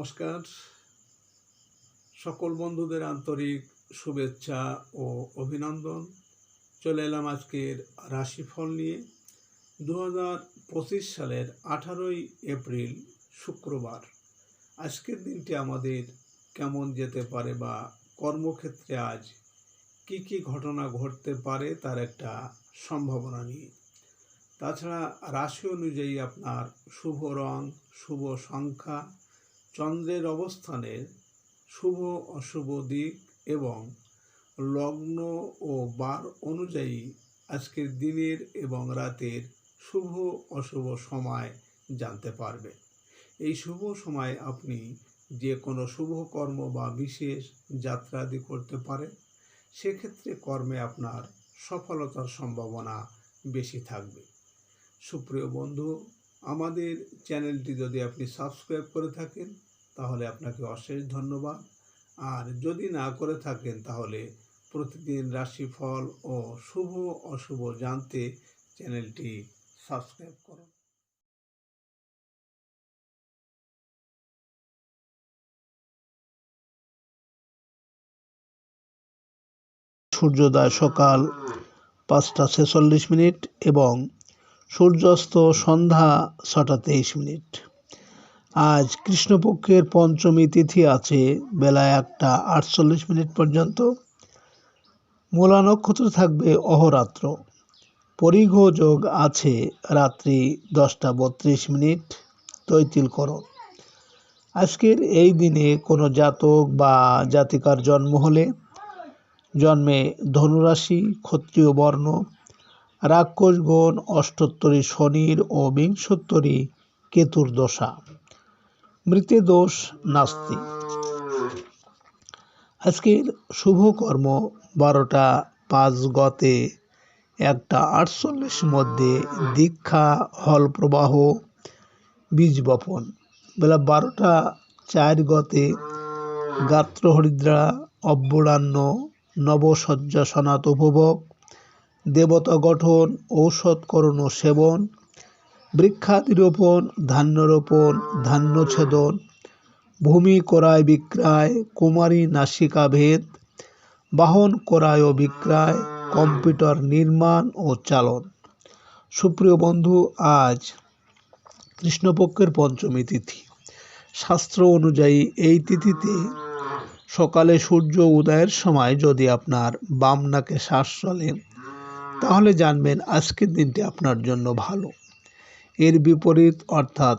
নমস্কার। সকল বন্ধুদের আন্তরিক শুভেচ্ছা ও অভিনন্দন। চলে এলাম আজকের রাশিফল নিয়ে। দু হাজার পঁচিশ সালের আঠারোই এপ্রিল, শুক্রবার। আজকের দিনটি আমাদের কেমন যেতে পারে বা কর্মক্ষেত্রে আজ কি কি ঘটনা ঘটতে পারে তার একটা সম্ভাবনা নিয়ে। তাছাড়া রাশি অনুযায়ী আপনার শুভ রং, শুভ সংখ্যা চন্দ্রের অবস্থানের শুভ অশুভ দিক এবং লগ্ন ও বার অনুযায়ী আজকের দিনের এবং রাতের শুভ অশুভ সময় জানতে পারবে। এই শুভ সময় আপনি যে কোনো শুভ কর্ম বা বিশেষ যাত্রাদি করতে পারেন, সেক্ষেত্রে কর্মে আপনার সফলতার সম্ভাবনা বেশি থাকবে। সুপ্রিয় বন্ধু আমাদের চ্যানেলটি যদি আপনি সাবস্ক্রাইব করে থাকেন, তাহলে আপনাকে অশেষ ধন্যবাদ। আর যদি না করে থাকেন, তাহলে প্রতিদিন রাশিফল ও শুভ অশুভ জানতে চ্যানেলটি সাবস্ক্রাইব করুন। সূর্যোদয় সকাল পাঁচটা ছেচল্লিশ মিনিট এবং সূর্যাস্ত সন্ধ্যা ছটা তেইশ মিনিট। আজ কৃষ্ণপক্ষের পঞ্চমী তিথি আছে বেলা একটা আটচল্লিশ মিনিট পর্যন্ত। মূলা নক্ষত্র থাকবে অহরাত্র। পরিঘ যোগ আছে রাত্রি দশটা বত্রিশ মিনিট। তৈতিলকরণ। আজকের এই দিনে কোনো জাতক বা জাতিকার জন্ম হলে জন্মে ধনুরাশি, ক্ষত্রিয় বর্ণ রাক্ষসগণ অষ্টোত্তরী শনির ও বিংশোত্তরী কেতুর দশা। মৃতে দোষ নাস্তি। আজকের শুভ কর্ম বারোটা পাঁচ গতে একটা আটচল্লিশ মধ্যে দীক্ষা হল প্রবাহ বীজ বপন। বেলা বারোটা চার গতে গাত্র হরিদ্রা অব্যরাহ্ন নবসজ্জা সনাত উপভোগ দেবতা গঠন ঔষধকরণ ও সেবন, বৃক্ষাদি রোপণ, ধান্য রোপণ, ধান্য ছেদন, ভূমি ক্রয় বিক্রয়, কুমারী নাসিকা ভেদ, বাহন ক্রয় ও বিক্রয়, কম্পিউটার নির্মাণ ও চালন। সুপ্রিয় বন্ধু, আজ কৃষ্ণপক্ষের পঞ্চমী তিথি। শাস্ত্র অনুযায়ী এই তিথিতে সকালে সূর্য উদয়ের সময় যদি আপনার বাম নাকে শ্বাস চলে তাহলে জানবেন আজকের দিনটি আপনার জন্য ভালো। এর বিপরীত অর্থাৎ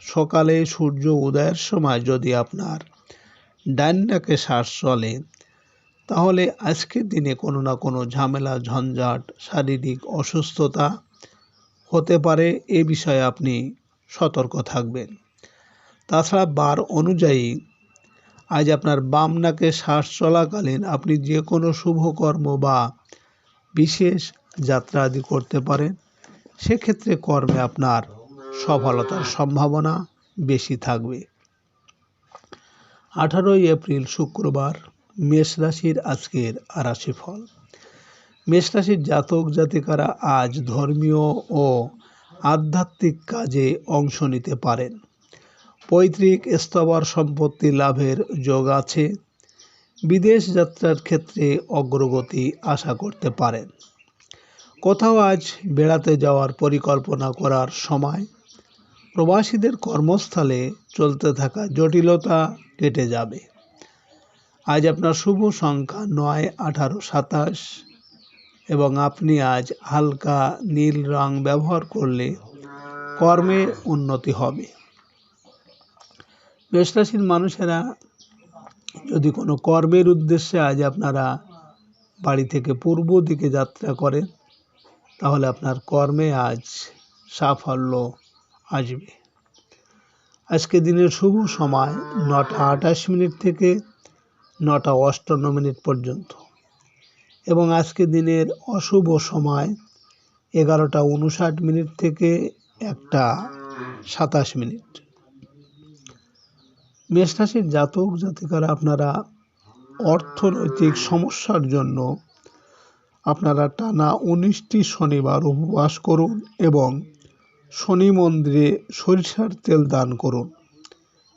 সকালে সূর্য উদয়ের সময় যদি আপনার ডান নাকে শ্বাস চলে, তাহলে আজকের দিনে কোনো না কোনো ঝামেলা, ঝঞ্ঝাট, শারীরিক অসুস্থতা হতে পারে, এ বিষয়ে আপনি সতর্ক থাকবেন। তাছাড়া বার অনুযায়ী আজ আপনার বাম নাকে শ্বাস চলাকালীন আপনি যে কোনো শুভকর্ম বা বিশেষ যাত্রা আদি করতে পারেন, সেক্ষেত্রে কর্মে আপনার সফলতার সম্ভাবনা বেশি থাকবে। আঠারোই এপ্রিল শুক্রবার মেষ রাশির আজকের রাশিফল মেষ রাশির জাতক জাতিকারা আজ ধর্মীয় ও আধ্যাত্মিক কাজে অংশ নিতে পারেন। পৈতৃক স্থবর সম্পত্তি লাভের যোগ আছে। বিদেশ যাত্রার ক্ষেত্রে অগ্রগতি আশা করতে পারেন। কোথাও আজ বেড়াতে যাওয়ার পরিকল্পনা করার সময় প্রবাসীদের কর্মস্থলে চলতে থাকা জটিলতা কেটে যাবে। আজ আপনার শুভ সংখ্যা নয়, আঠারো, সাতাশ এবং আপনি আজ হালকা নীল রং ব্যবহার করলে কর্মে উন্নতি হবে। মেষরাশির মানুষেরা যদি কোনো কর্মের উদ্দেশ্যে আজ আপনারা বাড়ি থেকে পূর্ব দিকে যাত্রা করেন, তাহলে আপনার কর্মে আজ সাফল্য আসবে। আজকে দিনের শুভ সময় নটা আঠাশ মিনিট থেকে নটা অষ্টান্ন মিনিট পর্যন্ত। এবং আজকে দিনের অশুভ সময় এগারোটা উনষাট মিনিট থেকে একটা সাতাশ মিনিট। মেষরাশির জাতক জাতিকারা আপনারা অর্থনৈতিক সমস্যার জন্য আপনারা টানা উনিশটি শনিবার উপবাস করুন এবং শনি মন্দিরে সরিষার তেল দান করুন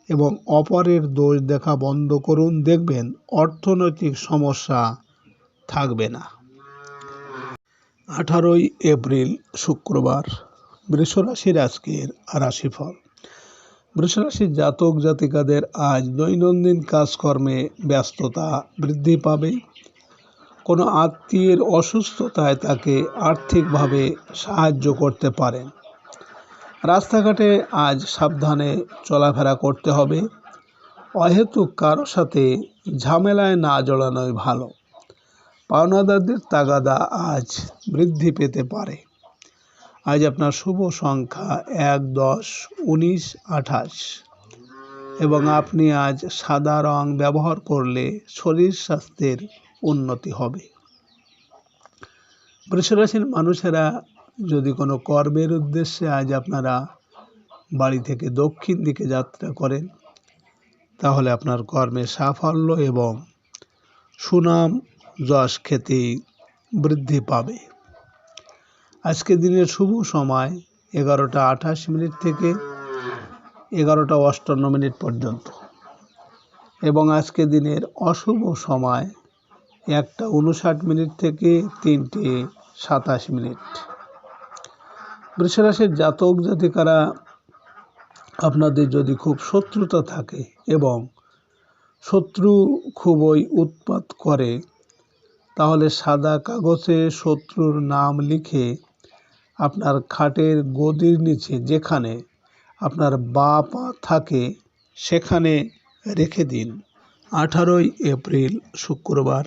এবং অপরের দোষ দেখা বন্ধ করুন, দেখবেন অর্থনৈতিক সমস্যা থাকবে না। আঠারোই এপ্রিল শুক্রবার, বৃষরাশির আজকের রাশিফল। বৃষরাশির জাতক জাতিকাদের আজ দৈনন্দিন কাজকর্মে ব্যস্ততা বৃদ্ধি পাবে। কোনো আত্মীয়ের অসুস্থতায় তাকে আর্থিকভাবে সাহায্য করতে পারেন রাস্তাঘাটে আজ সাবধানে চলাফেরা করতে হবে। অহেতুক কারও সাথে ঝামেলায় না জড়ানোই ভালো। পাওনাদারদের তাগাদা আজ বৃদ্ধি পেতে পারে। আজ আপনার শুভ সংখ্যা এক, দশ, উনিশ, আঠাশ। এবং আপনি আজ সাদা রং ব্যবহার করলে শরীর স্বাস্থ্যের উন্নতি হবে। বৃষরাশির মানুষেরা যদি কোনো কর্মের উদ্দেশ্যে আজ আপনারা বাড়ি থেকে দক্ষিণ দিকে যাত্রা করেন, তাহলে আপনার কর্মে সাফল্য এবং সুনাম, যশ, খ্যাতি বৃদ্ধি পাবে। আজকে দিনের শুভ সময় এগারোটা আঠাশ মিনিট থেকে এগারোটা অষ্টান্ন মিনিট পর্যন্ত। এবং আজকে দিনের অশুভ সময় একটা উনষাট মিনিট থেকে তিনটে সাতাশ মিনিট। বৃষরাশির জাতক জাতিকারা, আপনাদের যদি খুব শত্রুতা থাকে এবং শত্রু খুবই উৎপাত করে, তাহলে সাদা কাগজে শত্রুর নাম লিখে আপনার খাটের গদির নিচে যেখানে আপনার বা পা থাকে, সেখানে রেখে দিন। আঠারোই এপ্রিল, শুক্রবার,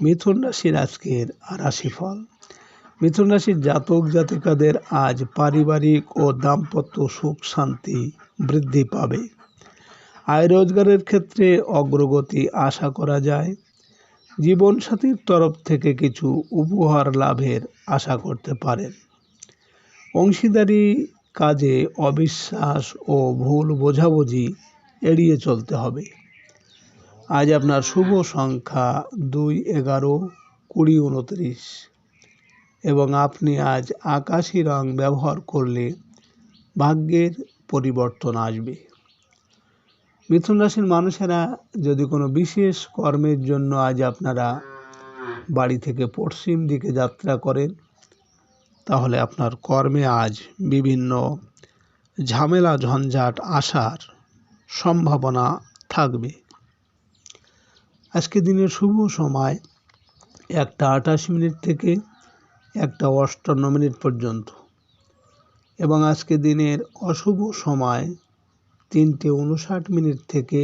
মিথুন রাশির আজকের রাশিফল মিথুন রাশির জাতক জাতিকাদের আজ পারিবারিক ও দাম্পত্য সুখ শান্তি বৃদ্ধি পাবে। আয় রোজগারের ক্ষেত্রে অগ্রগতি আশা করা যায়। জীবনসাথীর তরফ থেকে কিছু উপহার লাভের আশা করতে পারেন। অংশীদারি কাজে অবিশ্বাস ও ভুল বোঝাবুঝি এড়িয়ে চলতে হবে। আজ আপনার শুভ সংখ্যা দুই এগারো কুড়ি উনত্রিশ এবং আপনি আজ আকাশি রং ব্যবহার করলে ভাগ্যের পরিবর্তন আসবে। মিথুন রাশির মানুষেরা যদি কোনো বিশেষ কর্মের জন্য আজ আপনারা বাড়ি থেকে পশ্চিম দিকে যাত্রা করেন তাহলে আপনার কর্মে আজ বিভিন্ন ঝামেলা, ঝঞ্ঝাট আসার সম্ভাবনা থাকবে। আজকে দিনের শুভ সময় একটা আঠাশ মিনিট থেকে একটা অষ্টান্ন মিনিট পর্যন্ত এবং আজকে দিনের অশুভ সময় তিনটে উনষাট মিনিট থেকে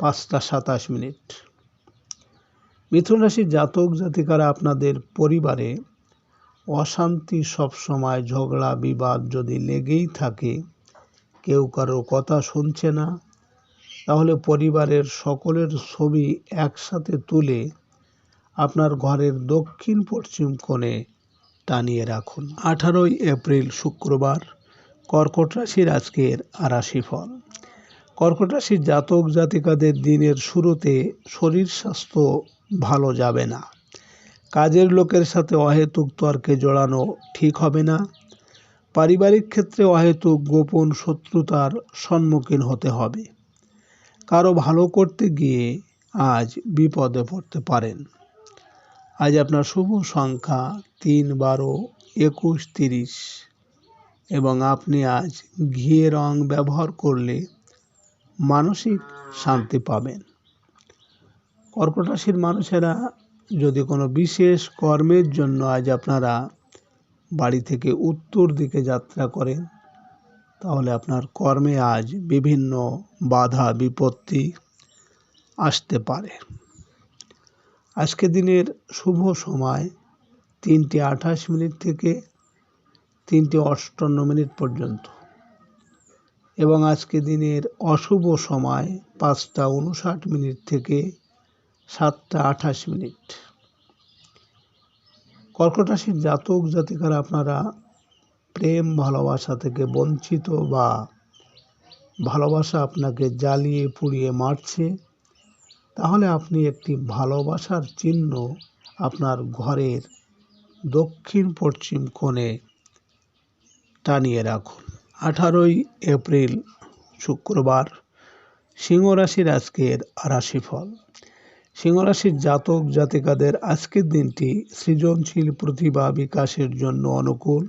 পাঁচটা সাতাশ মিনিট। মিথুন রাশির জাতক জাতিকারা আপনাদের পরিবারে অশান্তি সবসময় ঝগড়া, বিবাদ যদি লেগেই থাকে, কেউ কারও কথা শুনছে না, তাহলে পরিবারের সকলের ছবি একসাথে তুলে আপনার ঘরের দক্ষিণ পশ্চিম কোণে টানিয়ে রাখুন। আঠারোই এপ্রিল, শুক্রবার, কর্কট রাশির আজকের রাশিফল কর্কট রাশির জাতক জাতিকাদের দিনের শুরুতে শরীর স্বাস্থ্য ভালো যাবে না। কাজের লোকের সাথে অহেতুক তর্কে জড়ানো ঠিক হবে না। পারিবারিক ক্ষেত্রে অহেতুক গোপন শত্রুতার সম্মুখীন হতে হবে। কারও ভালো করতে গিয়ে আজ বিপদে পড়তে পারেন। আজ আপনার শুভ সংখ্যা তিন বারো একুশ তিরিশ এবং আপনি আজ ঘিয়ে রং ব্যবহার করলে মানসিক শান্তি পাবেন। কর্কট রাশির মানুষেরা যদি কোনো বিশেষ কর্মের জন্য আজ আপনারা বাড়ি থেকে উত্তর দিকে যাত্রা করেন, তাহলে আপনার কর্মে আজ বিভিন্ন বাধা, বিপত্তি আসতে পারে। আজকে দিনের শুভ সময় তিনটে আঠাশ মিনিট থেকে তিনটে অষ্টান্ন মিনিট পর্যন্ত। এবং আজকে দিনের অশুভ সময় পাঁচটা উনষাট মিনিট থেকে সাতটা আঠাশ মিনিট। কর্কট রাশির জাতক জাতিকারা আপনারা প্রেম, ভালোবাসা থেকে বঞ্চিত বা ভালোবাসা আপনাকে জ্বালিয়ে পুড়িয়ে মারছে, তাহলে আপনি একটি ভালোবাসার চিহ্ন আপনার ঘরের দক্ষিণ পশ্চিম কোণে টানিয়ে রাখুন। আঠারোই এপ্রিল শুক্রবার, সিংহ রাশির আজকের রাশিফল। সিংহ রাশির জাতক জাতিকাদের আজকের দিনটি সৃজনশীল প্রতিভা বিকাশের জন্য অনুকূল।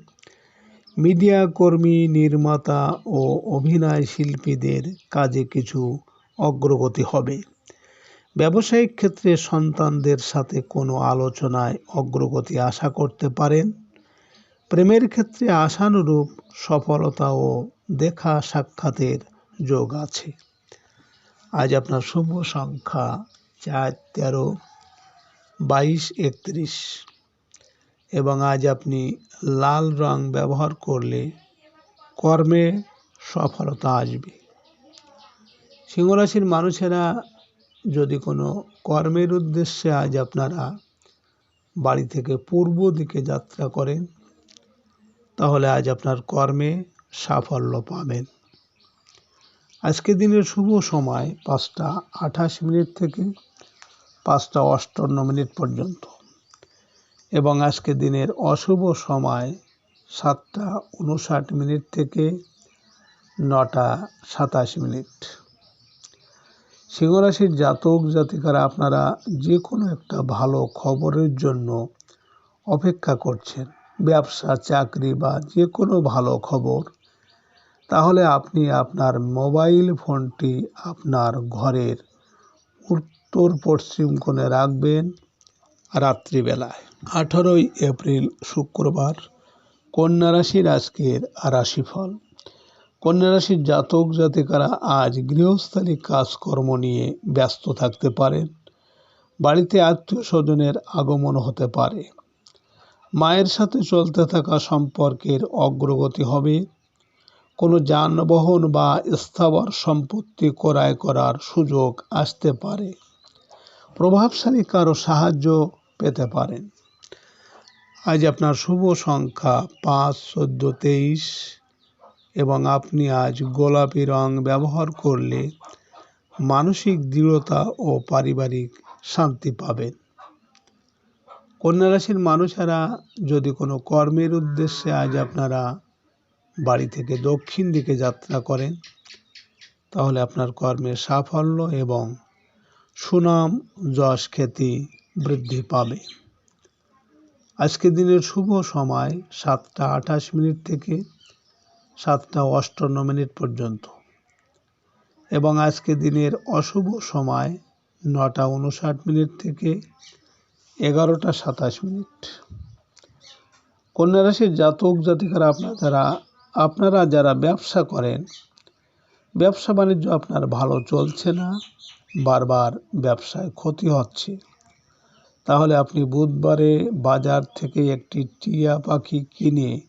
মিডিয়া কর্মী, নির্মাতা ও অভিনয় শিল্পীদের কাজে কিছু অগ্রগতি হবে। ব্যবসায়িক ক্ষেত্রে সন্তানদের সাথে কোনো আলোচনায় অগ্রগতি আশা করতে পারেন। প্রেমের ক্ষেত্রে আশানুরূপ সফলতা ও দেখা সাক্ষাতের যোগ আছে। আজ আপনার শুভ সংখ্যা চার তেরো, বাইশ একত্রিশ এবং আজ আপনি লাল রং ব্যবহার করলে কর্মে সফলতা আসবে। সিংহরাশির মানুষেরা যদি কোনো কর্মের উদ্দেশ্যে আজ আপনারা বাড়ি থেকে পূর্ব দিকে যাত্রা করেন, তাহলে আজ আপনার কর্মে সাফল্য পাবেন। আজকের দিনের শুভ সময় পাঁচটা আঠাশ মিনিট থেকে পাঁচটা অষ্টান্ন মিনিট পর্যন্ত। এবং আজকে দিনের অশুভ সময় সাতটা উনষাট মিনিট থেকে নটা সাতাশ মিনিট। সিংহরাশির জাতক জাতিকারা, আপনারা যে কোনো একটা ভালো খবরের জন্য অপেক্ষা করছেন, ব্যবসা, চাকরি বা যে কোনো ভালো খবর, তাহলে আপনি আপনার মোবাইল ফোনটি আপনার ঘরের উত্তর পশ্চিম কোণে রাখবেন রাত্রিবেলায়। আঠারোই এপ্রিল শুক্রবার কন্যা রাশির আজকের রাশিফল। কন্যা রাশির জাতক জাতিকারা আজ গৃহস্থালী কাজকর্ম নিয়ে ব্যস্ত থাকতে পারেন। বাড়িতে আত্মীয় স্বজনের আগমন হতে পারে। মায়ের সাথে চলতে থাকা সম্পর্কের অগ্রগতি হবে। কোনো যানবাহন বা স্থাবর সম্পত্তি ক্রয় করার সুযোগ আসতে পারে। প্রভাবশালী কারও সাহায্য পেতে পারেন। আজ আপনার শুভ সংখ্যা পাঁচ, চোদ্দ, তেইশ এবং আপনি আজ গোলাপি রং ব্যবহার করলে মানসিক দৃঢ়তা ও পারিবারিক শান্তি পাবেন। কন্যা রাশির মানুষেরা যদি কোনো কর্মের উদ্দেশ্যে আজ আপনারা বাড়ি থেকে দক্ষিণ দিকে যাত্রা করেন, তাহলে আপনার কর্মের সাফল্য এবং সুনাম যশ খ্যাতি বৃদ্ধি পাবে। আজকে দিনের শুভ সময় সাতটা আঠাশ মিনিট থেকে সাতটা অষ্টান্ন মিনিট পর্যন্ত। এবং আজকে দিনের অশুভ সময় নটা উনষাট মিনিট থেকে এগারোটা সাতাশ মিনিট। কন্যা রাশির জাতক জাতিকারা আপনারা আপনারা যারা ব্যবসা করেন, ব্যবসা বাণিজ্য আপনার ভালো চলছে না বারবার ব্যবসায় ক্ষতি হচ্ছে। তাহলে আপনি বুধবারে বাজার থেকে একটি টিয়া পাখি কিনে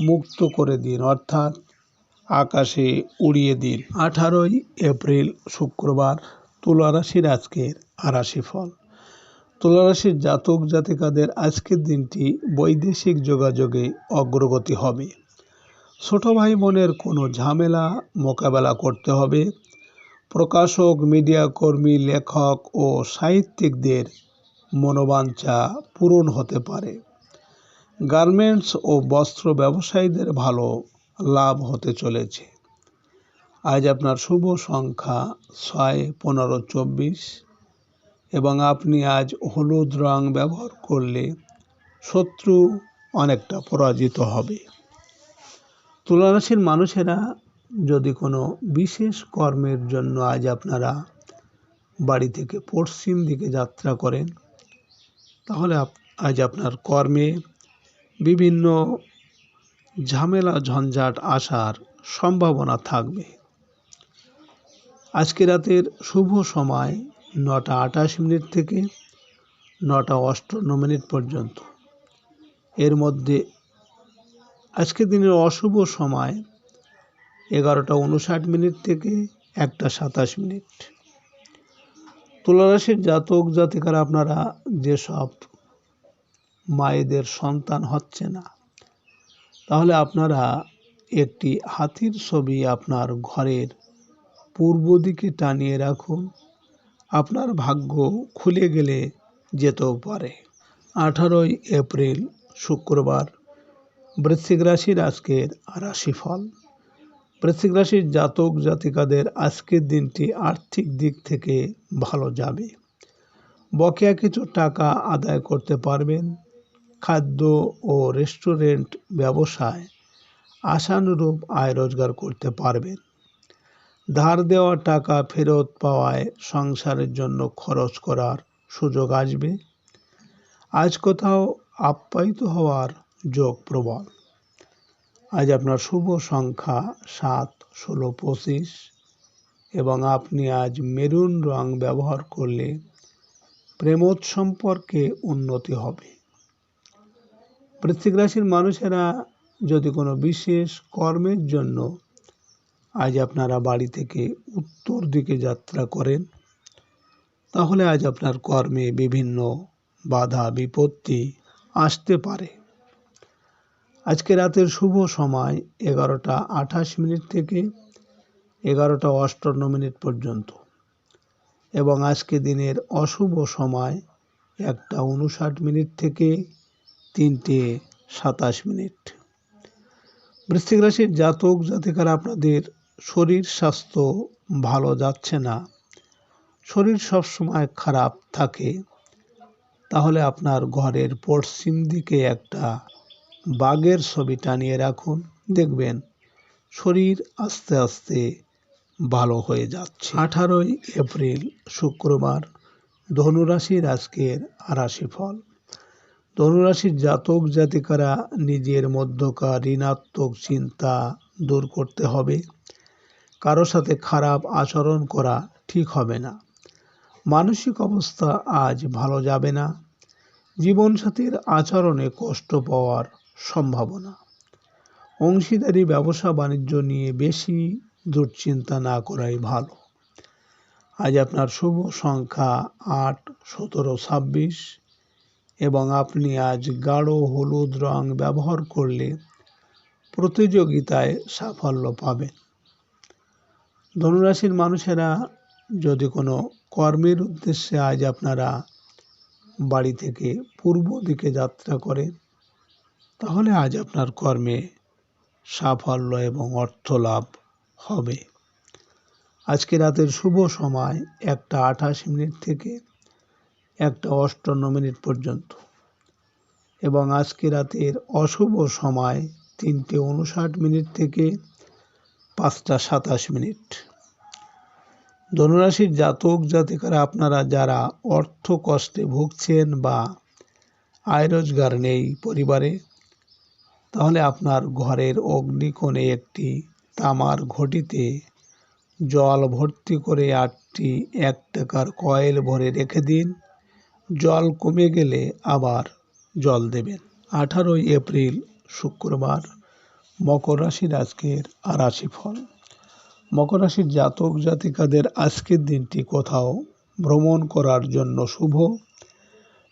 মুক্ত করে দিন, অর্থাৎ আকাশে উড়িয়ে দিন। আঠারোই এপ্রিল শুক্রবার তুলা রাশির আজকের রাশিফল তুলা রাশির জাতক জাতিকাদের আজকের দিনটি বৈদেশিক যোগাযোগে অগ্রগতি হবে। ছোট ভাই বোনের কোনো ঝামেলা মোকাবেলা করতে হবে। প্রকাশক, মিডিয়া কর্মী, লেখক ও সাহিত্যিকদের মনোবাঞ্ছা পূরণ হতে পারে। গার্মেন্টস ও বস্ত্র ব্যবসায়ীদের ভালো লাভ হতে চলেছে। আজ আপনার শুভ সংখ্যা ছয়, পনেরো, চব্বিশ এবং আপনি আজ হলুদ রং ব্যবহার করলে শত্রু অনেকটা পরাজিত হবে। তুলারাশির মানুষেরা যদি কোনো বিশেষ কর্মের জন্য আজ আপনারা বাড়ি থেকে পশ্চিম দিকে যাত্রা করেন, তাহলে আজ আপনার কর্মে বিভিন্ন ঝামেলা, ঝঞ্ঝাট আসার সম্ভাবনা থাকবে। আজকে রাতের শুভ সময় নটা আটাশ মিনিট থেকে নটা অষ্টান্ন মিনিট পর্যন্ত। এর মধ্যে আজকের দিনের অশুভ সময় এগারোটা উনষাট মিনিট থেকে একটা সাতাশ মিনিট। তুলারাশির জাতক জাতিকারা আপনারা যেসব মায়েদের সন্তান হচ্ছে না, তাহলে আপনারা একটি হাতির ছবি আপনার ঘরের পূর্ব দিকে টানিয়ে রাখুন। আপনার ভাগ্য খুলে গেলে যেতেও পারে। আঠারোই এপ্রিল শুক্রবার বৃশ্চিক রাশির আজকের রাশিফল। বৃশ্চিক রাশির জাতক জাতিকাদের আজকের দিনটি আর্থিক দিক থেকে ভালো যাবে। বকেয়া কিছু টাকা আদায় করতে পারবেন। খাদ্য ও রেস্টুরেন্ট ব্যবসায় আশানুরূপ আয় রোজগার করতে পারবেন। ধার দেওয়া টাকা ফেরত পাওয়ায় সংসারের জন্য খরচ করার সুযোগ আসবে। আজ কোথাও আপ্যায়িত হওয়ার যোগ প্রবল। আজ আপনার শুভ সংখ্যা সাত, ষোলো, পঁচিশ এবং আপনি আজ মেরুন রং ব্যবহার করলে প্রেমোৎ সম্পর্কে উন্নতি হবে। বৃশ্চিক রাশির মানুষেরা যদি কোনো বিশেষ কর্মের জন্য আজ আপনারা বাড়ি থেকে উত্তর দিকে যাত্রা করেন, তাহলে আজ আপনার কর্মে বিভিন্ন বাধা, বিপত্তি আসতে পারে। আজকে রাতের শুভ সময় এগারোটা আঠাশ মিনিট থেকে এগারোটা অষ্টান্ন মিনিট পর্যন্ত। এবং আজকে দিনের অশুভ সময় একটা উনষাট মিনিট থেকে তিনটে সাতাশ মিনিট। বৃশ্চিক রাশির জাতক জাতিকারা আপনাদের শরীর স্বাস্থ্য ভালো যাচ্ছে না, শরীর সবসময় খারাপ থাকে, তাহলে আপনার ঘরের পশ্চিম দিকে একটা বাঘের ছবি টানিয়ে রাখুন। দেখবেন শরীর আস্তে আস্তে ভালো হয়ে যাচ্ছে। আঠারোই এপ্রিল, শুক্রবার, ধনুরাশির আজকের আরাশি ফল ধনুরাশির জাতক জাতিকারা নিজের মধ্যকার ঋণাত্মক চিন্তা দূর করতে হবে। কারও সাথে খারাপ আচরণ করা ঠিক হবে না। মানসিক অবস্থা আজ ভালো যাবে না। জীবনসাথীর আচরণে কষ্ট পাওয়ার সম্ভাবনা। অংশীদারি ব্যবসা বাণিজ্য নিয়ে বেশি দুশ্চিন্তা না করাই ভালো। আজ আপনার শুভ সংখ্যা আট, সতেরো, ছাব্বিশ এবং আপনি আজ গাঢ় হলুদ রং ব্যবহার করলে প্রতিযোগিতায় সাফল্য পাবেন। ধনুরাশির মানুষেরা যদি কোনো কর্মের উদ্দেশ্যে আজ আপনারা বাড়ি থেকে পূর্ব দিকে যাত্রা করেন তাহলে আজ আপনার কর্মে সাফল্য এবং অর্থ লাভ হবে। আজকে রাতের শুভ সময় একটা আঠাশ মিনিট থেকে একটা অষ্টান্ন মিনিট পর্যন্ত। এবং আজকে রাতের অশুভ সময় তিনটে উনষাট মিনিট থেকে পাঁচটা সাতাশ মিনিট। ধনুরাশির জাতক জাতিকারা আপনারা যারা অর্থ কষ্টে ভুগছেন বা আয় রোজগার নেই পরিবারে তাহলে আপনার ঘরের অগ্নিকোণে একটি তামার ঘটিতে জল ভর্তি করে আটটি এক টাকার কয়েল ভরে রেখে দিন। জল কমে গেলে আবার জল দেবেন। আঠারোই এপ্রিল, শুক্রবার, মকর রাশির আজকের রাশিফল। মকর রাশির জাতক জাতিকাদের আজকের দিনটি কোথাও ভ্রমণ করার জন্য শুভ।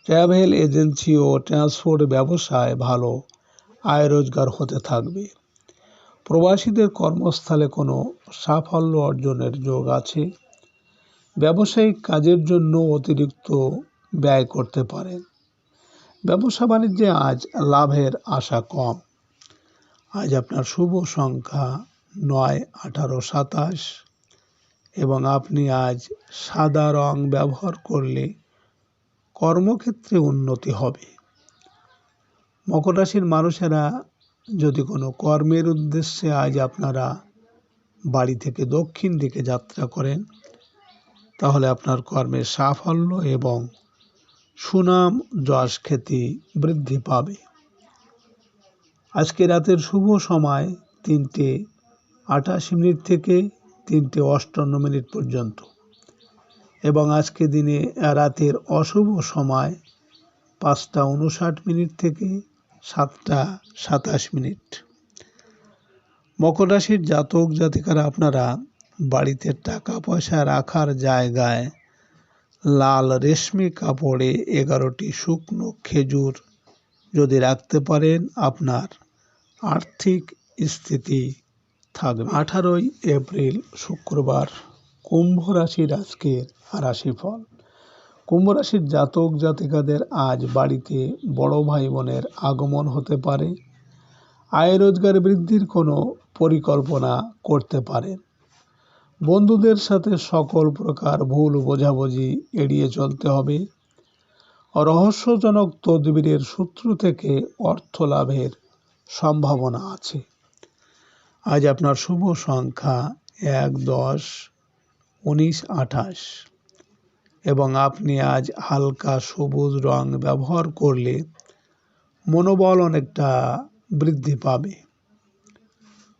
ট্রাভেল এজেন্সি ও ট্রান্সপোর্ট ব্যবসায় ভালো আয় রোজগার হতে থাকবে। প্রবাসীদের কর্মস্থলে কোনো সাফল্য অর্জনের যোগ আছে? ব্যবসায়িক কাজের জন্য অতিরিক্ত ব্যয় করতে পারেন। ব্যবসা বাণিজ্যে আজ লাভের আশা কম। আজ আপনার শুভ সংখ্যা নয়, আঠারো, সাতাশ এবং আপনি আজ সাদা রং ব্যবহার করলে কর্মক্ষেত্রে উন্নতি হবে। মকর রাশির মানুষেরা যদি কোনো কর্মের উদ্দেশ্যে আজ আপনারা বাড়ি থেকে দক্ষিণ দিকে যাত্রা করেন, তাহলে আপনার কর্মের সাফল্য এবং সুনাম যশ খ্যাতি বৃদ্ধি পাবে। আজকে রাতের শুভ সময় তিনটে আঠাশ মিনিট থেকে তিনটে অষ্টান্ন মিনিট পর্যন্ত। এবং আজকে দিনে রাতের অশুভ সময় পাঁচটা উনষাট মিনিট থেকে সাতটা সাতাশ মিনিট। মকর রাশির জাতক জাতিকারা আপনারা বাড়িতে টাকা পয়সা রাখার জায়গায় লাল রেশমি কাপড়ে এগারোটি শুকনো খেজুর যদি রাখতে পারেন, আপনার আর্থিক স্থিতি থাকবে। আঠারোই এপ্রিল শুক্রবার কুম্ভ রাশির আজকের রাশিফল। কুম্ভ রাশির জাতক জাতিকাদের আজ বাড়িতে বড় ভাই বোনের আগমন হতে পারে। আয় রোজগার বৃদ্ধির কোনো পরিকল্পনা করতে পারেন। বন্ধুদের সাথে সকল প্রকার ভুল বোঝাবুঝি এড়িয়ে চলতে হবে। রহস্যজনক তদবিরের সূত্র থেকে অর্থ লাভের সম্ভাবনা আছে। আজ আপনার শুভ সংখ্যা এক দশ উনিশ আঠাশ। এবং আপনি আজ হালকা সবুজ রং ব্যবহার করলে মনোবল অনেকটা বৃদ্ধি পাবে।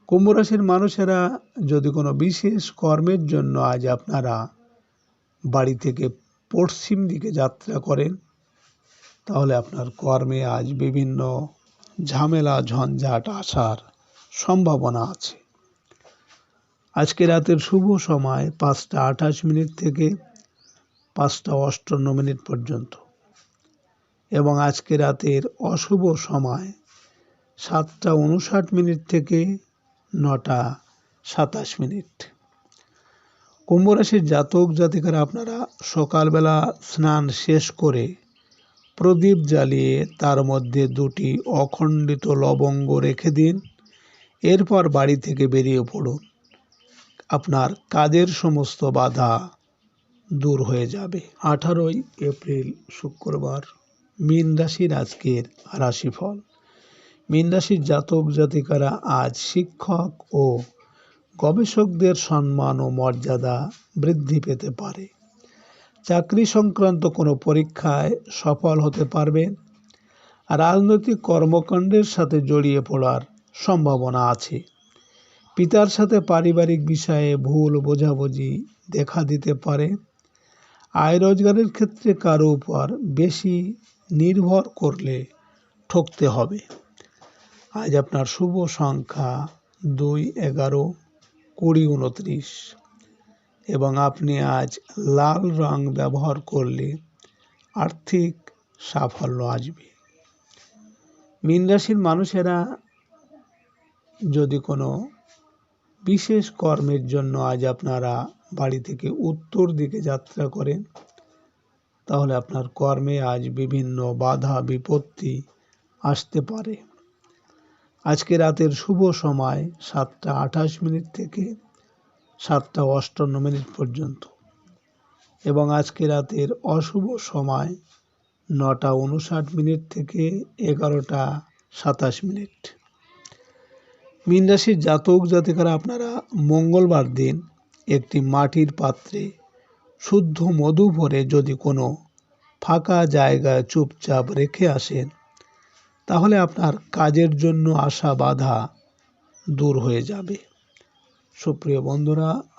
কুম্ভ রাশির মানুষেরা যদি কোনো বিশেষ কর্মের জন্য আজ আপনারা বাড়ি থেকে পশ্চিম দিকে যাত্রা করেন, তাহলে আপনার কর্মে আজ বিভিন্ন ঝামেলা, ঝঞ্ঝাট আসার সম্ভাবনা আছে। আজকে রাতের শুভ সময় পাঁচটা আঠাশ মিনিট থেকে পাঁচটা অষ্টান্ন মিনিট পর্যন্ত। এবং আজকে রাতের অশুভ সময় সাতটা উনষাট মিনিট থেকে নটা সাতাশ মিনিট। কুম্ভ রাশির জাতক জাতিকারা আপনারা সকালবেলা স্নান শেষ করে প্রদীপ জ্বালিয়ে তার মধ্যে দুটি অখণ্ডিত লবঙ্গ রেখে দিন। এরপর বাড়ি থেকে বেরিয়ে পড়ুন। আপনার কাজের সমস্ত বাধা দূর হয়ে যাবে। আঠারোই এপ্রিল, শুক্রবার, মীন রাশির আজকের রাশিফল। মীন রাশির জাতক জাতিকারা আজ শিক্ষক ও গবেষকদের সম্মান ও মর্যাদা বৃদ্ধি পেতে পারে। চাকরি সংক্রান্ত কোনো পরীক্ষায় সফল হতে পারবেন রাজনৈতিক কর্মকাণ্ডের সাথে জড়িয়ে পড়ার সম্ভাবনা আছে। পিতার সাথে পারিবারিক বিষয়ে ভুল বোঝাবুঝি দেখা দিতে পারে। আয় রোজগারের ক্ষেত্রে কারও উপর বেশি নির্ভর করলে ঠকতে হবে। আজ আপনার শুভ সংখ্যা দুই এগারো কুড়ি উনত্রিশ। এবং আপনি আজ লাল রং ব্যবহার করলে আর্থিক সাফল্য আসবে। মীন রাশির মানুষেরা যদি কোনো বিশেষ কর্মের জন্য আজ আপনারা বাড়ি থেকে উত্তর দিকে যাত্রা করেন, তাহলে আপনার কর্মে আজ বিভিন্ন বাধা, বিপত্তি আসতে পারে। আজকে রাতের শুভ সময় সাতটা আঠাশ মিনিট থেকে সাতটা অষ্টান্ন মিনিট পর্যন্ত এবং আজকে রাতের অশুভ সময় নটা উনষাট মিনিট থেকে এগারোটা সাতাশ মিনিট। মীন রাশির জাতক জাতিকারা আপনারা মঙ্গলবার দিন একটি মাটির পাত্রে শুদ্ধ মধু ভরে যদি কোনো ফাঁকা জায়গায় চুপচাপ রেখে আসেন, তাহলে আপনার কাজের জন্য আসা বাধা দূর হয়ে যাবে। সুপ্রিয় বন্ধুরা